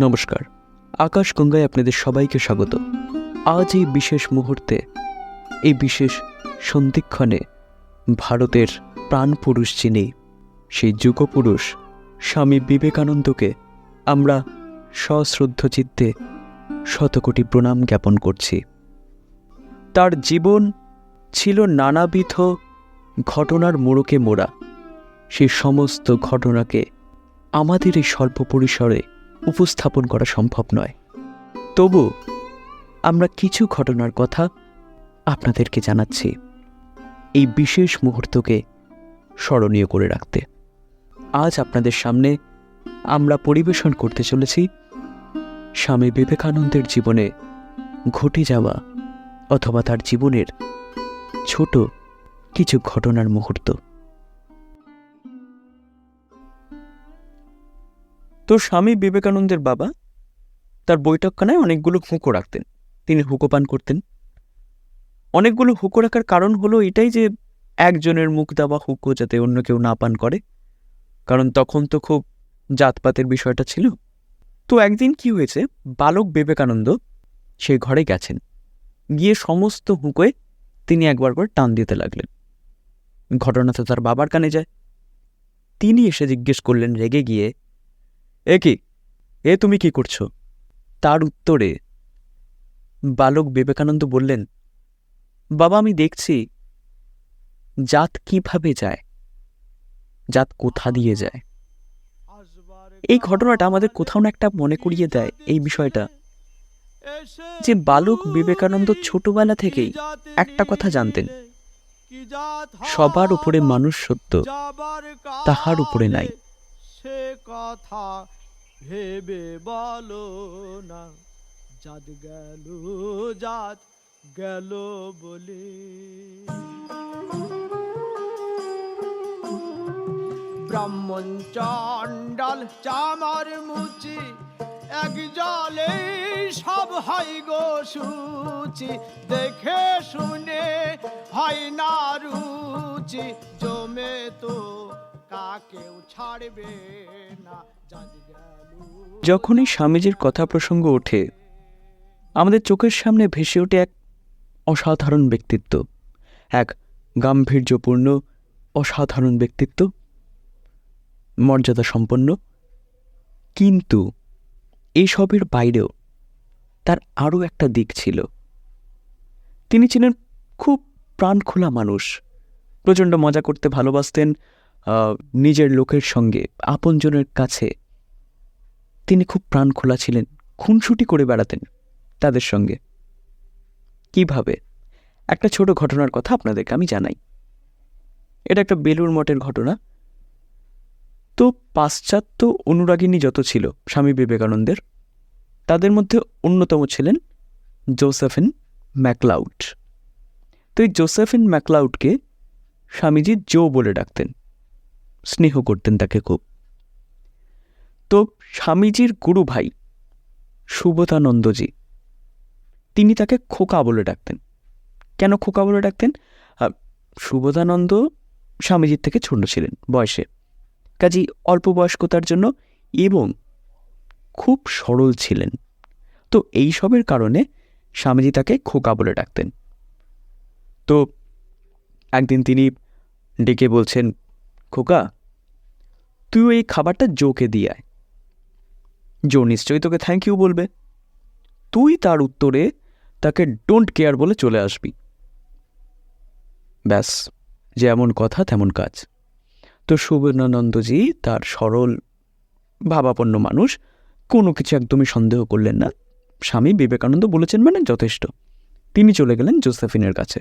নমস্কার। আকাশ গঙ্গায় আপনাদের সবাইকে স্বাগত। আজ এই বিশেষ মুহূর্তে, এই বিশেষ সন্ধিক্ষণে ভারতের প্রাণপুরুষ যিনি, সেই যুগপুরুষ স্বামী বিবেকানন্দকে আমরা সশ্রদ্ধ চিত্তে শতকোটি প্রণাম জ্ঞাপন করছি। তার জীবন ছিল নানাবিধ ঘটনার মোড়কে মোড়া। সেই সমস্ত ঘটনাকে আমাদের এই স্বল্প পরিসরে উপস্থাপন করা সম্ভব নয়। তবু আমরা কিছু ঘটনার কথা আপনাদেরকে জানাচ্ছি এই বিশেষ মুহূর্তকে স্মরণীয় করে রাখতে। আজ আপনাদের সামনে আমরা পরিবেশন করতে চলেছি স্বামী বিবেকানন্দের জীবনে ঘটে যাওয়া অথবা তার জীবনের ছোট কিছু ঘটনার মুহূর্ত। তো স্বামী বিবেকানন্দের বাবা? তার বৈঠকখানায় অনেকগুলো হুঁকো রাখতেন। তিনি হুঁকো পান করতেন। অনেকগুলো হুঁকো রাখার কারণ হলো এটাই যে একজনের মুখ দেওয়া হুঁকো যাতে অন্য কেউ না পান করে। কারণ তখন তো খুব জাতপাতের বিষয়টা ছিল। তো একদিন কি হয়েছে, বালক বিবেকানন্দ সেই ঘরে গেছেন। গিয়ে সমস্ত হুঁকোয় তিনি একবার করে টান দিতে লাগলেন। ঘটনা তো তার বাবার কানে যায়। তিনি এসে জিজ্ঞেস করলেন, রেগে গিয়ে এ কি? এ তুমি কি করছ? তার উত্তরে বালক বিবেকানন্দ বললেন, বাবা, আমি দেখছি জাত কীভাবে যায়? জাত কোথা দিয়ে যায়? এই ঘটনাটা আমাদের কোথাও না একটা মনে করিয়ে দেয় এই বিষয়টা, যে বালক বিবেকানন্দ ছোটবেলা থেকেই একটা কথা জানতেন, সবার উপরে মানুষ সত্য, তাহার উপরে নাই। সে কথা, ভেবে বলো না। জাত গেল জাত গেল বলে। ব্রাহ্মণ চণ্ডাল চামার মুচি, এক জলে সব হয় গো সুচি। দেখে শুনে হয় না রুচি, জমে তো যখনই স্বামীজির কথা প্রসঙ্গ ওঠে, আমাদের চোখের সামনে ভেসে ওঠে এক অসাধারণ ব্যক্তিত্ব, এক গাম্ভীর্যপূর্ণ অসাধারণ ব্যক্তিত্ব। মর্যাদা সম্পন্ন। কিন্তু এইসবের বাইরেও তার আরও একটা দিক ছিল। তিনি ছিলেন খুব প্রাণখোলা মানুষ। প্রচণ্ড মজা করতে ভালোবাসতেন নিজের লোকের সঙ্গে, আপনজনের কাছে। তিনি খুব প্রাণখোলা ছিলেন, খুনসুটি করে বেড়াতেন তাদের সঙ্গে। কীভাবে? একটা ছোট ঘটনার কথা আপনাদেরকে আমি জানাই। এটা একটা বেলুর মঠের ঘটনা। তো পাশ্চাত্য অনুরাগিনী যত ছিল, স্বামী বিবেকানন্দের, তাদের মধ্যে অন্যতম ছিলেন জোসেফিন ম্যাকলাউড। তো এই জোসেফিন ম্যাকলাউডকে স্বামীজি জো বলে ডাকতেন। স্নেহ করতেন তাকে খুব। তো স্বামীজির গুরু ভাই সুবোধানন্দজি, তিনি তাকে খোকা বলে ডাকতেন। কেন খোকা বলে ডাকতেন? সুবোধানন্দ স্বামীজির থেকে ছোট ছিলেন বয়সে। কাজেই অল্প বয়স্কতার জন্য এবং খুব সরল ছিলেন। তো এই সবের কারণে স্বামীজি তাকে খোকা বলে ডাকতেন। তো একদিন তিনি ডেকে বলছেন খোকা, তুই এই খাবারটা জোকে দিয়ে আয়। জো নিশ্চয়ই তোকে থ্যাংক ইউ বলবে। তুই তার উত্তরে তাকে ডোন্ট কেয়ার বলে চলে আসবি। ব্যাস, যেমন কথা তেমন কাজ। তো সুবর্ণানন্দজি তার সরল, ভাবাপন্ন মানুষ, কোনো কিছু একদমই সন্দেহ করলেন না। স্বামী বিবেকানন্দ বলেছেন মানে যথেষ্ট। তিনি চলে গেলেন জোসেফিনের কাছে।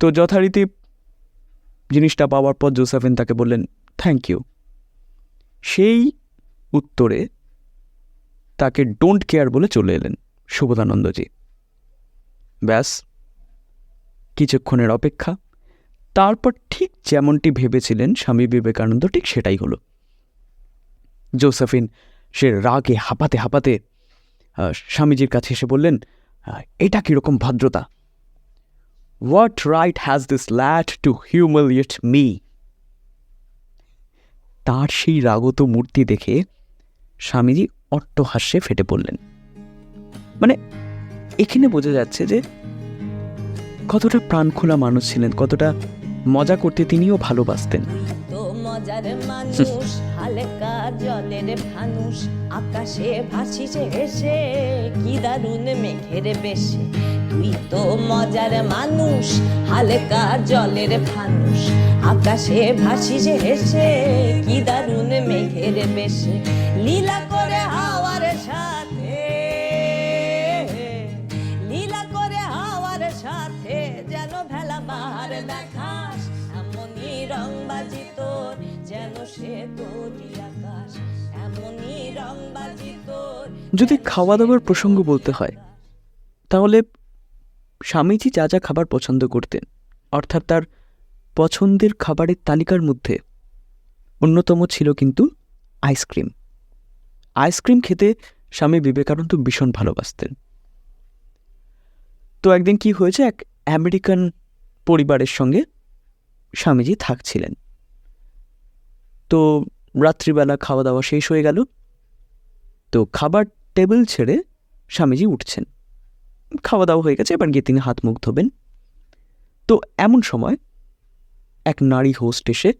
তো যথারীতি জিনিসটা পাওয়ার পর জোসেফিন তাকে বললেন থ্যাংক ইউ সেই উত্তরে তাকে ডোন্ট কেয়ার বলে চলে এলেন সুবোধানন্দজি ব্যাস, কিছুক্ষণের অপেক্ষা। তারপর ঠিক যেমনটি ভেবেছিলেন স্বামী বিবেকানন্দ, ঠিক সেটাই হলো। জোসেফিন সে রাগে হাঁপাতে হাঁপাতে স্বামীজির কাছে এসে বললেন এটা কীরকম ভদ্রতা? What right has this lad to humiliate me? তার সেই রাগত মূর্তি দেখে স্বামীজি অট্টহাস্যে ফেটে পড়লেন মানে এখানে বোঝা যাচ্ছে যে কতটা প্রাণখোলা মানুষ ছিলেন, কতটা মজা করতে তিনিও ভালোবাসতেন মজার মানুষ, হালকা জলের ফানুষ আকাশে ভাসিছে হেসে, কি দারুণ মেঘের বেশে। তুই তো মজার মানুষ, হালকা জলের ফানুষ আকাশে ভাসিছে হেসে, কি দারুণ মেঘের বেশে। লীলা করে যদি খাওয়া দাওয়ার প্রসঙ্গ বলতে হয়, তাহলে স্বামীজি যা যা খাবার পছন্দ করতেন, অর্থাৎ তার পছন্দের খাবারের তালিকার মধ্যে অন্যতম ছিল কিন্তু আইসক্রিম। আইসক্রিম খেতে স্বামী বিবেকানন্দ ভীষণ ভালোবাসতেন। তো একদিন কি হয়েছে, এক আমেরিকান পরিবারের সঙ্গে স্বামীজি থাকছিলেন। তো রাত্রিবেলা খাওয়া দাওয়া শেষ হয়ে গেল। তো খাবার টেবিল ছেড়ে স্বামীজি উঠছেন। খাওয়া দাওয়া হয়ে গেছে, এবার গিয়ে তিনি হাত মুখ ধোবেন। তো এমন সময় এক নারী হোস্ট এসে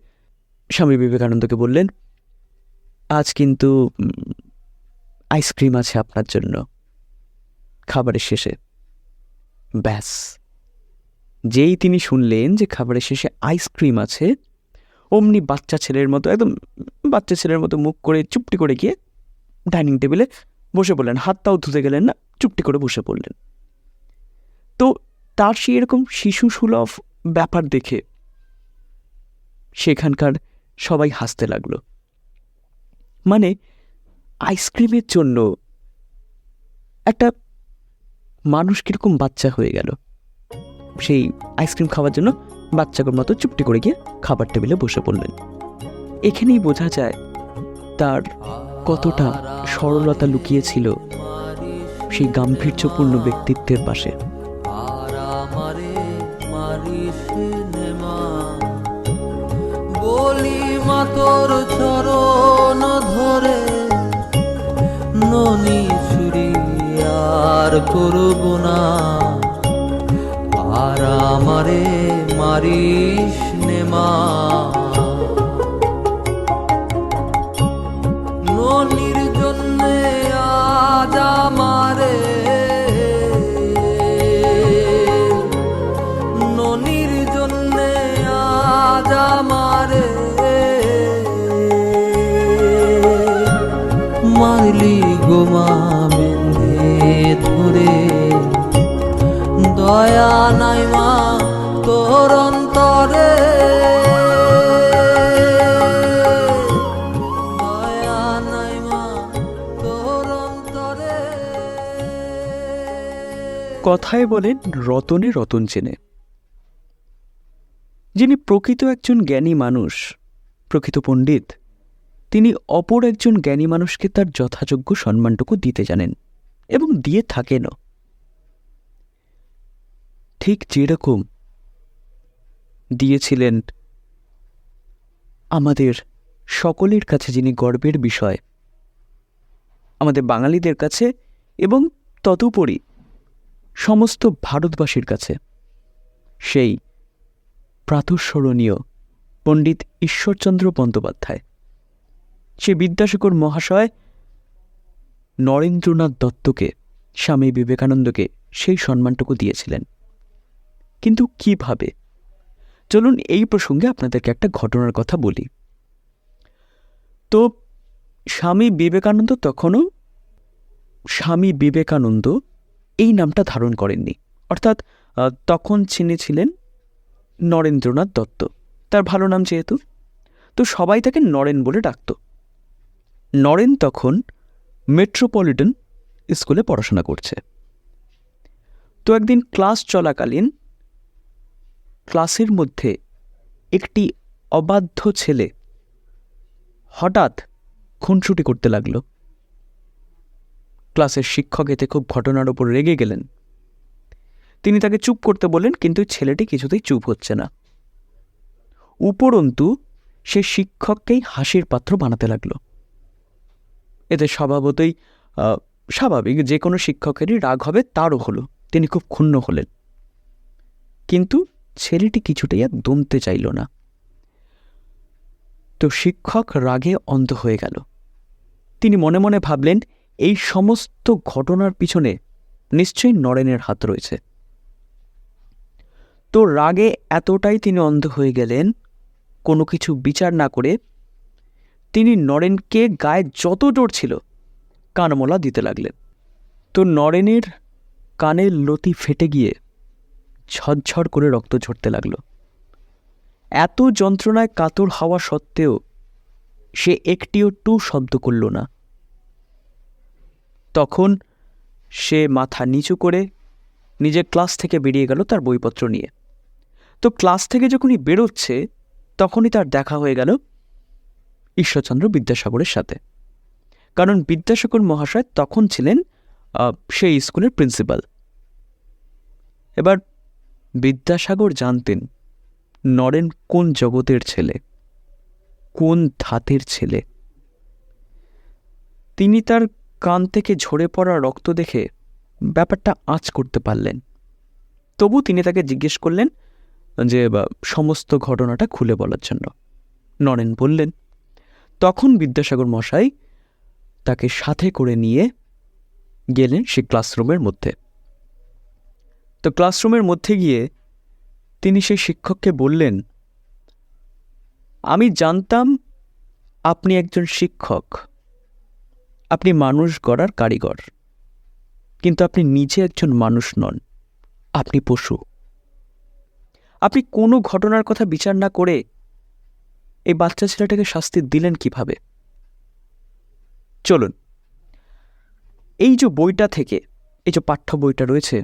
স্বামী বিবেকানন্দকে বললেন, আজ কিন্তু আইসক্রিম আছে আপনার জন্য। খাবারের শেষে ব্যাস। যেই তিনি শুনলেন যে খাবারের শেষে আইসক্রিম আছে, অমনি বাচ্চা ছেলের মতো, একদম বাচ্চা ছেলের মতো মুখ করে চুপটি করে গিয়ে ডাইনিং টেবিলে পড়লেন, হাতটাও ধুতে গেলেন না, চুপটি করে বসে পড়লেন। তো তার সেই এরকম শিশু সুলভ ব্যাপার দেখে সেখানকার সবাই হাসতে লাগল। মানে আইসক্রিমের জন্য একটা মানুষ কীরকম বাচ্চা হয়ে গেল। সেই আইসক্রিম খাওয়ার জন্য বাচ্চাগুর মতো চুপটি করে গিয়ে খাবার টেবিলে বসে পড়লেন। এখানেই বোঝা যায় তার কতটা সরলতা লুকিয়েছিল সেই গাম্ভীর্যপূর্ণ ব্যক্তিত্বের পাশে। বলি মা তোর চরণ ধরে ননি চুরি আর করব না। আর আমারে মারিস নেমা আমারে। ননির জন্যে আজ আমারে। মারলি গোমা বেঁধে ধরে। দয়া নাই মা কথায় বলেন রতনে রতন চেনে। যিনি প্রকৃত একজন জ্ঞানী মানুষ, প্রকৃত পণ্ডিত, তিনি অপর একজন জ্ঞানী মানুষকে তার যথাযোগ্য সম্মানটুকু দিতে জানেন এবং দিয়ে থাকেনও। ঠিক যেরকম দিয়েছিলেন আমাদের সকলের কাছে যিনি গর্বের বিষয়, আমাদের বাঙালিদের কাছে এবং তদুপরি সমস্ত ভারতবাসীর কাছে সেই প্রাতঃস্মরণীয় পণ্ডিত ঈশ্বরচন্দ্র বন্দ্যোপাধ্যায় সে বিদ্যাসাগর মহাশয় নরেন্দ্রনাথ দত্তকে, স্বামী বিবেকানন্দকে সেই সম্মানটুকু দিয়েছিলেন। কিন্তু কীভাবে? চলুন এই প্রসঙ্গে আপনাদেরকে একটা ঘটনার কথা বলি। তো স্বামী বিবেকানন্দ তখনও, স্বামী বিবেকানন্দ এই নামটা ধারণ করেননি। অর্থাৎ তখন চিনে ছিলেন নরেন্দ্রনাথ দত্ত। তার ভালো নাম যেহেতু, তো সবাই তাকে নরেন বলে ডাকত। নরেন তখন মেট্রোপলিটন স্কুলে পড়াশোনা করছে। তো একদিন ক্লাস চলাকালীন ক্লাসের মধ্যে একটি অবাধ্য ছেলে হঠাৎ খুনসুটি করতে লাগল। ক্লাসের শিক্ষক এতে খুব ঘটনার ওপর রেগে গেলেন। তিনি তাকে চুপ করতে বললেন, কিন্তু ছেলেটি কিছুতেই চুপ হচ্ছে না। উপরন্তু, সে শিক্ষককেই হাসির পাত্র বানাতে লাগল। এতে স্বভাবতই স্বাভাবিক, যে কোনো শিক্ষকেরই রাগ হবে, তারও হলো। তিনি খুব ক্ষুণ্ণ হলেন। কিন্তু ছেলেটি কিছুটাই আর দমতে চাইল না। তো শিক্ষক রাগে অন্ধ হয়ে গেল। তিনি মনে মনে ভাবলেন এই সমস্ত ঘটনার পিছনে নিশ্চয়ই নরেনের হাত রয়েছে। তো রাগে এতটাই তিনি অন্ধ হয়ে গেলেন, কোনো কিছু বিচার না করে তিনি নরেনকে গায়ে যত জোর ছিল কানমলা দিতে লাগলেন। তো নরেনের কানের লতি ফেটে গিয়ে ঝরঝর করে রক্ত ঝরতে লাগল। এত যন্ত্রণায় কাতর হওয়া সত্ত্বেও সে একটিও টু শব্দ করল না। তখন সে মাথা নিচু করে নিজের ক্লাস থেকে বেরিয়ে গেল তার বইপত্র নিয়ে। তো ক্লাস থেকে যখনই বেরোচ্ছে, তখনই তার দেখা হয়ে গেল ঈশ্বরচন্দ্র বিদ্যাসাগরের সাথে। কারণ বিদ্যাসাগর মহাশয় তখন ছিলেন সেই স্কুলের প্রিন্সিপাল। এবার বিদ্যাসাগর জানতেন, নরেন কোন জগতের ছেলে? কোন ধাতের ছেলে? তিনি তার কান থেকে ঝরে পড়া রক্ত দেখে ব্যাপারটা আঁচ করতে পারলেন। তবু তিনি তাকে জিজ্ঞেস করলেন যে সমস্ত ঘটনাটা খুলে বলার জন্য। নরেন বললেন, তখন বিদ্যাসাগর মশাই তাকে সাথে করে নিয়ে গেলেন সে ক্লাসরুমের মধ্যে। তো ক্লাসরুমের মধ্যে গিয়ে তিনি সেই শিক্ষককে বললেন, আমি জানতাম আপনি একজন শিক্ষক। আপনি মানুষ গড়ার কারিগর। কিন্তু আপনি নিজে একজন মানুষ নন, আপনি পশু। আপনি কোনো ঘটনার কথা বিচার না করে এই বাচ্চা ছেলেটাকে শাস্তি দিলেন কীভাবে? চলুন, এই যে বইটা থেকে, এই যে পাঠ্য বইটা রয়েছে,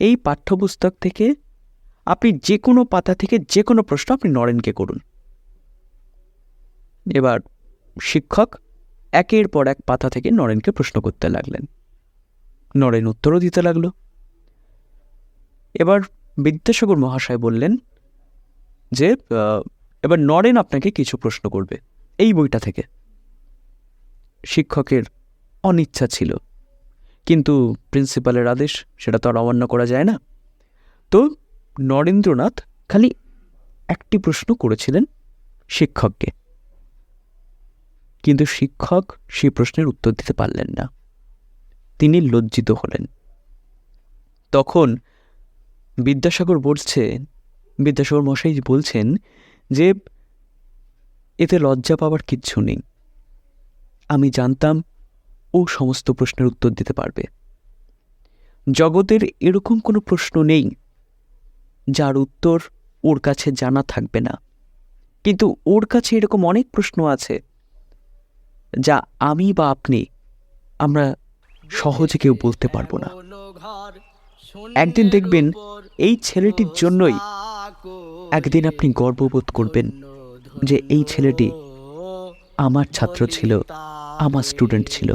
এই পাঠ্যপুস্তক থেকে আপনি যে কোনো পাতা থেকে যে কোনো প্রশ্ন আপনি নরেনকে করুন। এবার শিক্ষক একের পর এক পাতা থেকে নরেনকে প্রশ্ন করতে লাগলেন। নরেন উত্তরও দিতে লাগল। এবার বিদ্যাসাগর মহাশয় বললেন যে এবার নরেন আপনাকে কিছু প্রশ্ন করবে এই বইটা থেকে। শিক্ষকের অনিচ্ছা ছিল, কিন্তু প্রিন্সিপালের আদেশ সেটা তো আর অমান্য করা যায় না। তো নরেন্দ্রনাথ খালি একটি প্রশ্ন করেছিলেন শিক্ষককে। কিন্তু শিক্ষক সেই প্রশ্নের উত্তর দিতে পারলেন না। তিনি লজ্জিত হলেন। তখন বিদ্যাসাগর বলছেন বিদ্যাসাগর মশাই বলছেন যে, এতে লজ্জা পাওয়ার কিচ্ছু নেই। আমি জানতাম ও সমস্ত প্রশ্নের উত্তর দিতে পারবে। জগতের এরকম কোনো প্রশ্ন নেই যার উত্তর ওর কাছে জানা থাকবে না। কিন্তু ওর কাছে এরকম অনেক প্রশ্ন আছে। যা আমি বা আপনি, আমরা সহজে কেউ বলতে পারব না। একদিন দেখবেন এই ছেলেটির জন্যই একদিন আপনি গর্ববোধ করবেন যে এই ছেলেটি আমার ছাত্র ছিল, আমার স্টুডেন্ট ছিল।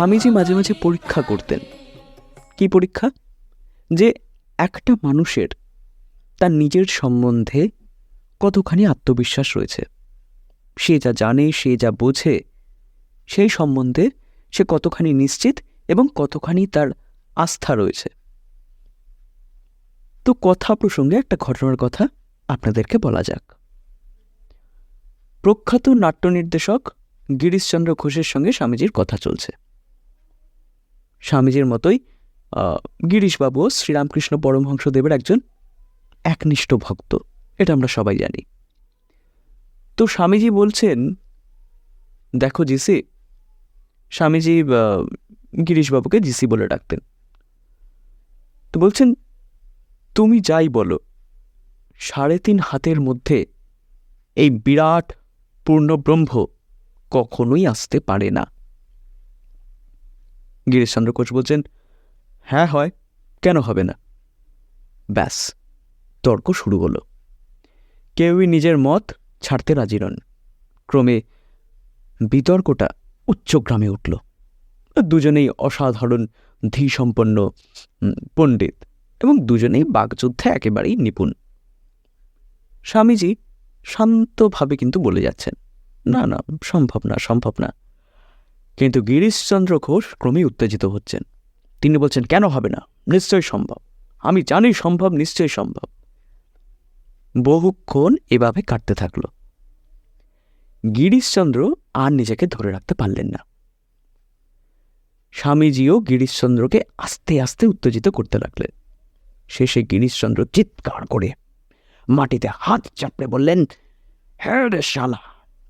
স্বামীজি মাঝে মাঝে পরীক্ষা করতেন। কি পরীক্ষা? যে একটা মানুষের তার নিজের সম্বন্ধে কতখানি আত্মবিশ্বাস রয়েছে। সে যা জানে, সে যা বোঝে, সেই সম্বন্ধে সে কতখানি নিশ্চিত এবং কতখানি তার আস্থা রয়েছে। তো কথা প্রসঙ্গে একটা ঘটনার কথা আপনাদেরকে বলা যাক। প্রখ্যাত নাট্য নির্দেশক গিরিশচন্দ্র ঘোষের সঙ্গে স্বামীজির কথা চলছে। স্বামীজির মতোই গিরিশবাবুও শ্রীরামকৃষ্ণ পরমহংসদেবের একজন একনিষ্ঠ ভক্ত। এটা আমরা সবাই জানি। তো স্বামীজি বলছেন, দেখো জিসি, স্বামীজি গিরিশবাবুকে জিসি বলে ডাকতেন। তো বলছেন, তুমি যাই বলো, সাড়ে তিন হাতের মধ্যে এই বিরাট পূর্ণব্রহ্ম কখনোই আসতে পারে না। গিরিশচন্দ্র ঘোষ বলছেন হ্যাঁ হয়, কেন হবে না? ব্যাস, তর্ক শুরু হলো। কেউই নিজের মত ছাড়তে রাজি নন। ক্রমে বিতর্কটা উচ্চগ্রামে উঠল। দুজনেই অসাধারণ ধীসম্পন্ন পণ্ডিত এবং দুজনেই বাগযুদ্ধে একেবারেই নিপুণ। স্বামীজি শান্তভাবে কিন্তু বলে যাচ্ছেন, না না, সম্ভব না সম্ভব না। কিন্তু গিরিশচন্দ্র ঘোষ ক্রমেই উত্তেজিত হচ্ছেন। তিনি বলছেন, কেন হবে না? নিশ্চয়ই সম্ভব। আমি জানি সম্ভব, নিশ্চয়ই সম্ভব। বহুক্ষণ এভাবে কাটতে থাকল। গিরিশচন্দ্র আর নিজেকে ধরে রাখতে পারলেন না। স্বামীজিও গিরিশচন্দ্রকে আস্তে আস্তে উত্তেজিত করতে লাগলেন। শেষে গিরিশচন্দ্র চিৎকার করে মাটিতে হাত চাপড়ে বললেন হ্যাঁ রে শালা,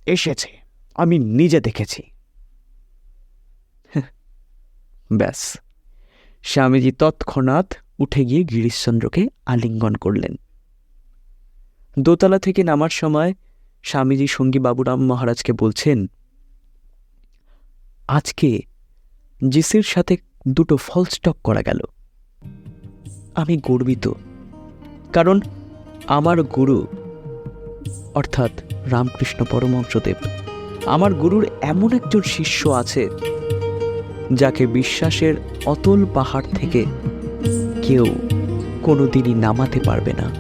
এসেছে। আমি নিজে দেখেছি। ব্যাস। স্বামীজি তৎক্ষণাৎ উঠে গিয়ে গিরিশচন্দ্রকে আলিঙ্গন করলেন। দোতলা থেকে নামার সময় স্বামীজি সঙ্গী বাবুরাম মহারাজকে বলছেন, আজকে জিসির সাথে দুটো ফল স্টক করা গেল। আমি গর্বিত, কারণ আমার গুরু, অর্থাৎ রামকৃষ্ণ পরমহংসদেব, আমার গুরুর এমন একজন শিষ্য আছে যাকে বিশ্বাসের অতল পাহাড় থেকে কেউ কোনোদিনই নামাতে পারবে না।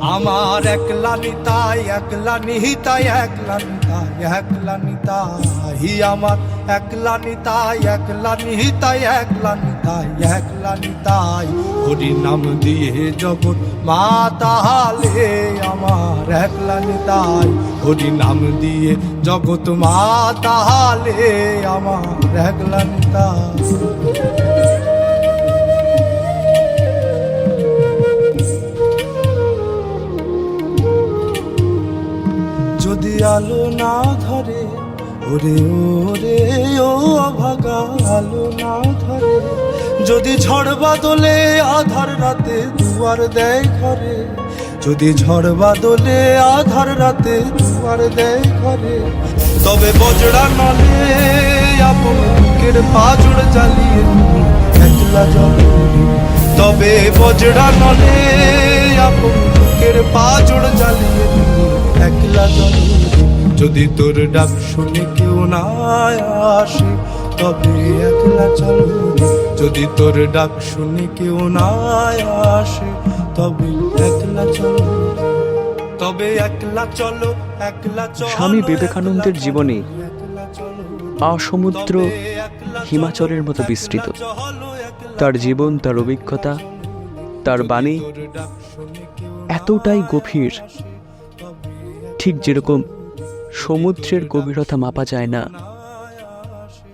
আমার একলা নিতাই, একলা নিহিতাই, একলা নিতাই একলা নিতাই, আমার একলা নিতাই, একলা নিহিতাই একলা নিতাই একলা নিতাই। হরি নাম দিয়ে জগৎ মা তাহালে আমার, একলা নিতাই। হরি নাম দিয়ে জগৎ মা তাহালে আমার, একলা নিতাই। যদি আলো না ধরে ওরে ওরে, ও অভাগা আলো না ধরে। যদি ঝড় বাদলে আধার রাতে দুয়ার দেয় ঘরে, যদি ঝড় বাদলে আধার রাতে দুয়ার দেয় ঘরে, তবে বজরা নলে আপন বুকের পাজুড় জ্বালিয়ে একলা জলে। তবে বজরা নলে আপন বুকের পাজুড় জ্বালিয়ে একলা জলে। যদি তোর ডাক শুনে কেউ না আসে তবে একলা চলো যদি তোর ডাক শুনে কেউ না আসে তবে একলা চলো। তবে একলা চলো একলা চলো স্বামী বিবেকানন্দের জীবনে আসমুদ্র হিমাচলের মতো বিস্তৃত। তার জীবন তার অভিজ্ঞতা তার বাণী এতটাই গভীর। ঠিক যেরকম সমুদ্রের গভীরতা মাপা যায় না।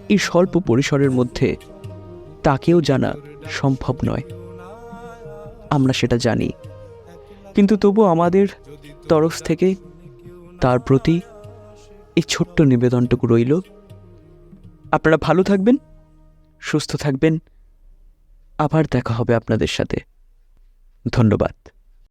এই স্বল্প পরিসরের মধ্যে তাকেও জানা সম্ভব নয়। আমরা সেটা জানি। কিন্তু তবু আমাদের তরফ থেকে তার প্রতি এই ছোট্ট নিবেদনটুকু রইল। আপনারা ভালো থাকবেন সুস্থ থাকবেন। আবার দেখা হবে আপনাদের সাথে। ধন্যবাদ।